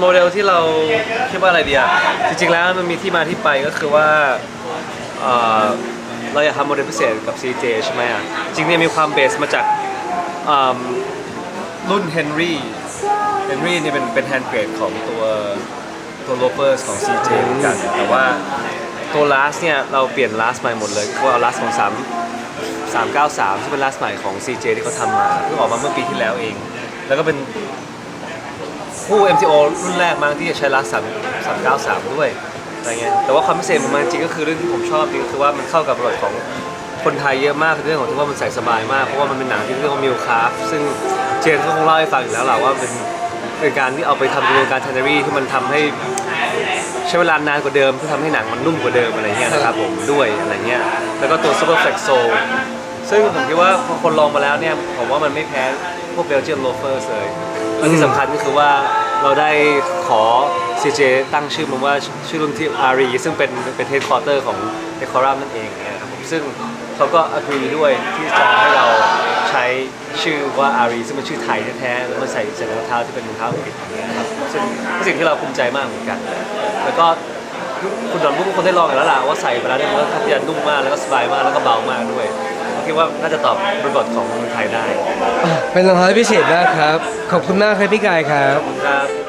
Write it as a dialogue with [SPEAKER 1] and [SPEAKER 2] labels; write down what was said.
[SPEAKER 1] โมเดลที่เราคิดว่าอะไรดีอะจริงๆแล้วมันมีที่มาที่ไปก็คือว่าเอ่อเราอยากทำโมเดลพิเศษกับ CJ ใช่ไหมอะจริงๆเนี่ยมีความเบสมาจากอืมรุ่น Henry Henry เนี่ยเป็นเป็นแฮนด์เกรดของตัวตัวโลเ e อร์ของ CJ เหมือนกันแต่ว่าตัว last เนี่ยเราเปลี่ยน last ใหม่หมดเลยคือเอา last ของ 3 393 ที่เป็น last ใหม่ของ CJ ที่เขาทำมาเพิ่งออกมาเมื่อปีที่แล้วเอง แล้วก็เป็น คู่ MTO รุ่นแรกมั้งที่จะใช้ลักสามสามเก้าสามด้วยอะไรเงี้ยแต่ว่าความพิเศษของมันจริงก็คือเรื่องที่ผมชอบจริงก็คือว่ามันเข้ากับบทของคนไทยเยอะมากเรื่องของที่ว่ามันใส่สบายมากเพราะว่ามันเป็นหนังที่เรื่องของมิวคาฟซึ่งเจนก็คงเล่าให้ฟังอยู่แล้วแหละว่าเป็นเป็นการที่เอาไปทำกระบวนการเทนเนอรี่ที่มันทำให้ใช้เวลานานกว่าเดิมเพื่อทำให้หนังมันนุ่มกว่าเดิมอะไรเงี้ยนะครับผมด้วยอะไรเงี้ยแล้วก็ตัว Super Flex Soul ซึ่งผมคิดว่าพอคนลองมาแล้วเนี่ยผมว่ามันไม่แพ้พวกเบลเจียมโลเฟอร์เลย และที่สำคัญก็คือว่าเราได้ขอ CJ ตั้งชื่อมันว่าชื่อรุ่นที่อารีซึ่งเป็นเป็นเฮดคอร์เตอร์ของเอคอรัมนั่นเองเนี่ยครับผมซึ่งเขาก็อกรีด้วยที่จะให้เราใช้ชื่อว่าอารีซึ่งเป็นชื่อไทยแท้ๆแล้วมาใส่ใส่รองเท้าที่เป็นรองเท้าอังกฤษอย่างเงี้ยนะครับซึ่งเป็นสิ่งที่เราภูมิใจมากเหมือนกัน แล้วก็คุณดอนรุ่งคนได้ลองอยู่แล้วล่ะว่าใส่ไปแล้วเนี่ยมันก็จะนุ่มมากแล้วก็สบายมากแล้วก็เบามากด้วย คิดว่าน่าจะตอบบริบทของเมืองไทยได้
[SPEAKER 2] เป็นรองเท้าที่พิเศษมากครับ ขอบคุณมากครับพี่กายครับ
[SPEAKER 1] ขอบคุณครับ